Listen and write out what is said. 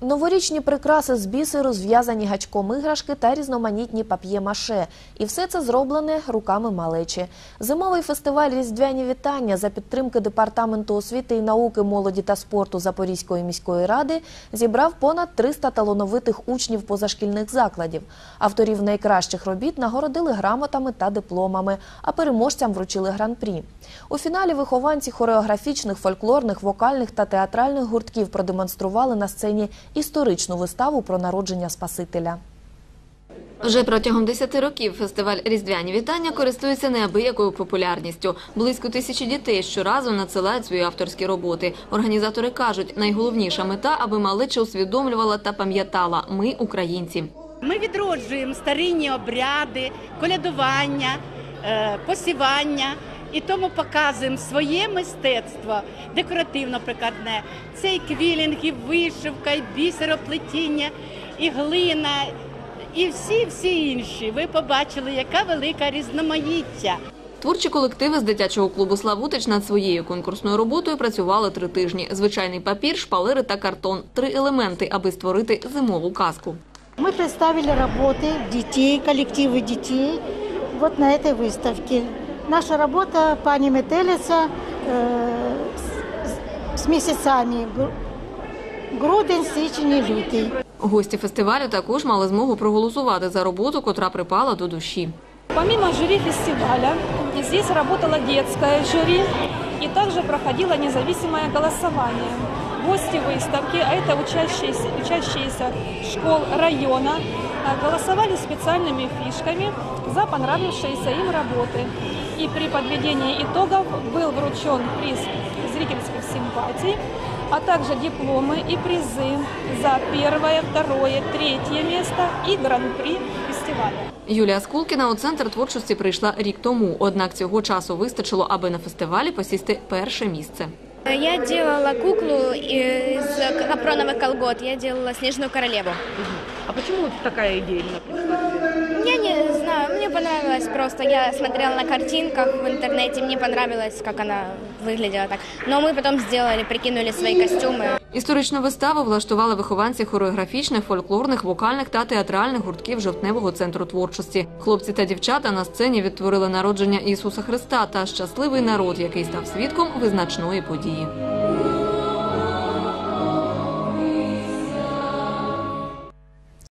Новорічні прикраси з бісеру, зв'язані гачком іграшки та різноманітні пап'є-маше. І все це зроблене руками малечі. Зимовий фестиваль Різдвяні вітання за підтримки Департаменту освіти і науки, молоді та спорту Запорізької міської ради зібрав понад 300 талановитих учнів позашкільних закладів. Авторів найкращих робіт нагородили грамотами та дипломами, а переможцям вручили гран-прі. У фіналі вихованці хореографічних, фольклорних, вокальних та театральних гуртків продемонстрували на сцені історичну виставу про народження Спасителя. Вже протягом 10 років фестиваль Різдвяні вітання користується неабиякою популярністю. Близько тисячі дітей щоразу надсилають свої авторські роботи. Організатори кажуть, найголовніша мета, аби малеча усвідомлювала та пам'ятала – ми українці. Ми відроджуємо старинні обряди, колядування, е, посівання і тому показуємо своє мистецтво декоративно-прикладне. Це і квілінг, і вишивка, і бісероплетіння, і глина, і всі всі інші. Ви побачили, яка велика різноманіття. Творчі колективи з дитячого клубу «Славутич» над своєю конкурсною роботою працювали три тижні. Звичайний папір, шпалери та картон – три елементи, аби створити зимову казку. Мы представили работы детей, коллективы детей вот на этой выставке. Наша Метелица э, с, с месяцами гру- грудень, січень і лютий. Гості фестивалю також мали змогу проголосувати за роботу, котра припала до душі. Помимо жюри фестиваля, здесь работала детская жюри и также проходило независимое голосование. Гости выставки, а это учащиеся, учащиеся школ района, а, голосовали специальными фишками за понравившиеся им работы. И при подведении итогов был вручен приз зрительских симпатий, а также дипломы и призы за первое, второе, третье место и гран-при фестиваля. Юлія Скулкіна у центр творчості прийшла рік тому, однак цього часу вистачило, аби на фестивалі посісти перше місце. Я делала куклу из капроновых колгот. Я делала снежную королеву. А почему такая идея именно пришла? Я не знаю, мне понравилось просто. Я смотрела на картинках в интернете, мне понравилось, как она выглядела так. Но мы потом сделали, прикинули свои костюмы. Історичну виставу влаштували вихованці хореографічних, фольклорних, вокальних та театральних гуртків жовтневого центру творчості. Хлопці та дівчата на сцені відтворили народження Ісуса Христа та щасливий народ, який став свідком визначної події. 你。